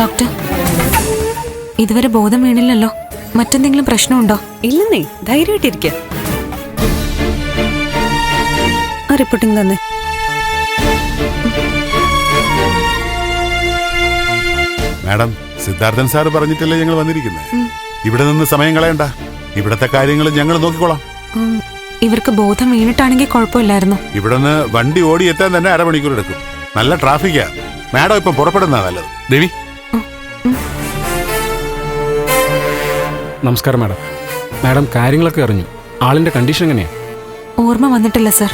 Doctor ഇതുവരെ ബോധം വീണില്ലല്ലോ. മറ്റെന്തെങ്കിലും പ്രശ്നമുണ്ടോ? ഇല്ലെന്നേ ധൈര്യമായിട്ടിരിക്കുക ആ റിപ്പോർട്ടിംഗ് തന്നെ. മാഡം സിദ്ധാർത്ഥൻ സാർ പറഞ്ഞിട്ടല്ലേ ഞങ്ങൾ വന്നിരിക്കുന്നത് ഇവിടെ നിന്ന് സമയം കളയണ്ട. ഇവിടത്തെ കാര്യങ്ങൾ ഞങ്ങൾ നോക്കിക്കോളാം. ഇവർക്ക് ബോധം വീണിട്ടാണെങ്കിൽ കുഴപ്പമില്ലായിരുന്നു. ഇവിടെ നിന്ന് വണ്ടി ഓടി എത്താൻ തന്നെ അരമണിക്കൂർ എടുക്കും. നല്ല ട്രാഫിക്കാ. മാഡം ഇപ്പൊ പുറപ്പെടുന്നതാ നല്ലത്. ദേവി നമസ്കാരം മാഡം. മാഡം കാര്യങ്ങളൊക്കെ അറിഞ്ഞു. ആളിന്റെ കണ്ടീഷൻ എങ്ങനെയാ? ഓർമ്മ വന്നിട്ടില്ല സർ.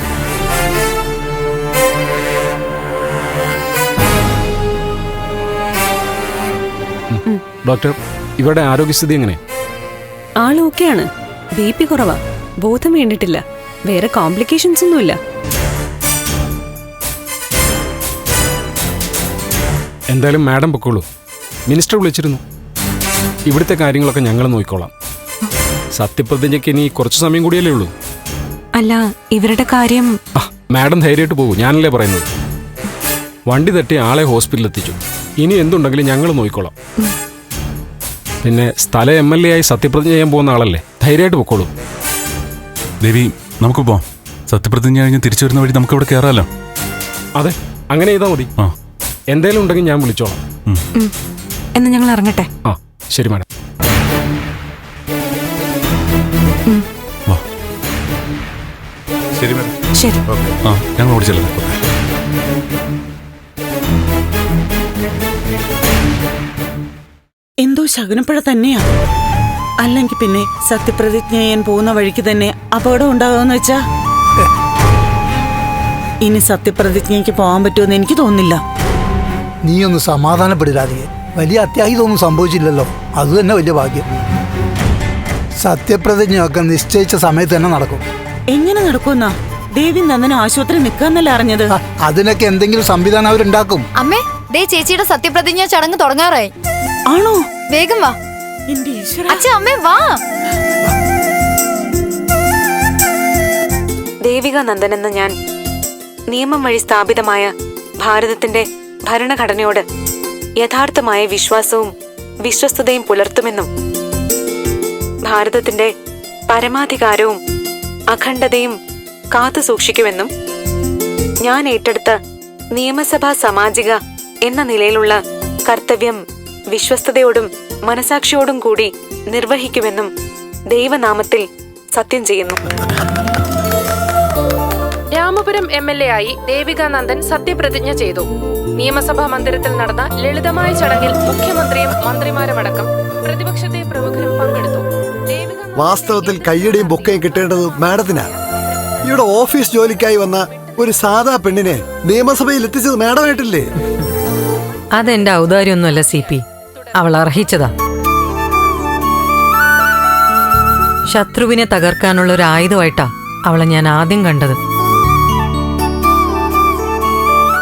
ഡോക്ടർ ഇവരുടെ ആരോഗ്യസ്ഥിതി എങ്ങനെയാ? ആൾ ഓക്കെയാണ്. ബി പി കുറവാ. ബോധം വേണ്ടിട്ടില്ല. വേറെ കോംപ്ലിക്കേഷൻസ് ഒന്നുമില്ല. എന്തായാലും മാഡം പൊക്കോളൂ. മിനിസ്റ്റർ വിളിച്ചിരുന്നു. ഇവിടുത്തെ കാര്യങ്ങളൊക്കെ ഞങ്ങൾ നോക്കിക്കോളാം. സത്യപ്രതിജ്ഞയ്ക്ക് ഇനി കുറച്ച് സമയം കൂടിയല്ലേ ഉള്ളൂ. അല്ല ഇവരുടെ കാര്യം ആ മാഡം ധൈര്യമായിട്ട് പോകും. ഞാനല്ലേ പറയുന്നത്. വണ്ടി തട്ടി ആളെ ഹോസ്പിറ്റലിൽ എത്തിച്ചു ഇനി എന്തുണ്ടെങ്കിലും ഞങ്ങൾ നോക്കിക്കോളാം. പിന്നെ സ്ഥല എം എൽ എ ആയി സത്യപ്രതിജ്ഞ ചെയ്യാൻ പോകുന്ന ആളല്ലേ? ധൈര്യമായിട്ട് പൊക്കോളൂ. ദേവി നമുക്ക് പോവാം. സത്യപ്രതിജ്ഞ കഴിഞ്ഞ് തിരിച്ചു വരുന്ന വഴി നമുക്ക് ഇവിടെ കയറാലോ അതെ അങ്ങനെ ചെയ്താൽ മതി. ആ. എന്തേലും ഉണ്ടെങ്കിൽ ഞാൻ വിളിച്ചോളാം. എന്നാൽ എന്ന് ഞങ്ങൾ ഇറങ്ങട്ടെ. ആ. ശരി മാഡം. വാ. ശരി മാഡം. ശരി. ഓക്കെ. ആ ഞങ്ങൾ ഓടിച്ചല്ലേ എന്തോ ശകുനപ്പഴ തന്നെയാ. അല്ലെങ്കിൽ പിന്നെ സത്യപ്രതിജ്ഞ ചെയ്യാൻ പോകുന്ന വഴിക്ക് തന്നെ അപകടം ഉണ്ടാകുമെന്ന് വെച്ചാ? ഇനി സത്യപ്രതിജ്ഞയ്ക്ക് പോകാൻ പറ്റുമെന്ന് എനിക്ക് തോന്നുന്നില്ല. നീ ഒന്ന് സമാധാനപ്പെടില്ലാതെ വലിയ അത്യാഹിതമൊന്നും സംഭവിച്ചില്ലല്ലോ. അത് തന്നെ വലിയ ഭാഗ്യം. സത്യപ്രതിജ്ഞയൊക്കെ നിശ്ചയിച്ച സമയത്ത് തന്നെ നടക്കും. എങ്ങനെ നടക്കുന്ന ദേവി നന്ദന ആശുപത്രി നിൽക്കാന്നല്ല അറിഞ്ഞത്? അതിനൊക്കെ എന്തെങ്കിലും സംവിധാനം അവരുണ്ടാക്കും. അമ്മേ ദേ ചേച്ചിയുടെ സത്യപ്രതിജ്ഞ ചടങ്ങ് തുടങ്ങാറായി. ആണോ? വേഗം വാ. എന്റെ ഈശ്വര. അച്ഛ അമ്മേ വാ. ദേവിക നന്ദൻ എന്ന ഞാൻ നിയമം വഴി സ്ഥാപിതമായ ഭാരതത്തിന്റെ ഭരണഘടനയോട് യഥാർത്ഥമായ വിശ്വാസവും വിശ്വസ്തതയും പുലർത്തുമെന്നും ഭാരതത്തിന്റെ പരമാധികാരവും അഖണ്ഡതയും കാത്തു സൂക്ഷിക്കുമെന്നും ഞാൻ ഏറ്റെടുത്ത നിയമസഭാ സാമാജിക എന്ന നിലയിലുള്ള കർത്തവ്യം വിശ്വസ്തയോടും മനസാക്ഷിയോടും കൂടി നിർവഹിക്കുമെന്നും ദൈവനാമത്തിൽ സത്യം ചെയ്യുന്നു. രാമപുരം എം എൽ എ ആയി ദേവികാനന്ദൻ സത്യപ്രതിജ്ഞ ചെയ്തു. നിയമസഭാ മന്ദിരത്തിൽ നടന്ന ലളിതമായ ചടങ്ങിൽ മുഖ്യമന്ത്രിയും മന്ത്രിമാരുമടക്കം പ്രതിപക്ഷത്തെ പ്രമുഖരും പങ്കെടുത്തു. ദേവിക വാസ്തവത്തിൽ കയ്യടിയും ബൊക്കയും കിട്ടേണ്ടത് മാഡത്തിനാ. ഇവിടെ ഓഫീസ് ജോലിക്കായി വന്ന ഒരു സാധാ പെണ്ണിനെ നിയമസഭയിൽ എത്തിച്ചത് മാഡമായിട്ടില്ലേ? അതെന്റെ ഔദാര്യമൊന്നുമല്ല സി പി. അവൾ അർഹിച്ചതാ. ശത്രുവിനെ തകർക്കാനുള്ള ഒരു ആയുധമായിട്ടാ അവളെ ഞാൻ ആദ്യം കണ്ടത്.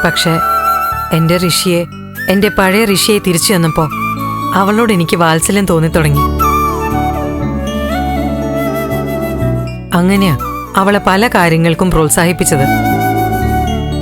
പക്ഷെ എന്റെ ഋഷിയെ എന്റെ പഴയ ഋഷിയെ തിരിച്ചു വന്നപ്പോ അവളോട് എനിക്ക് വാത്സല്യം തോന്നിത്തുടങ്ങി. അങ്ങനെയാ അവളെ പല കാര്യങ്ങൾക്കും പ്രോത്സാഹിപ്പിച്ചത്.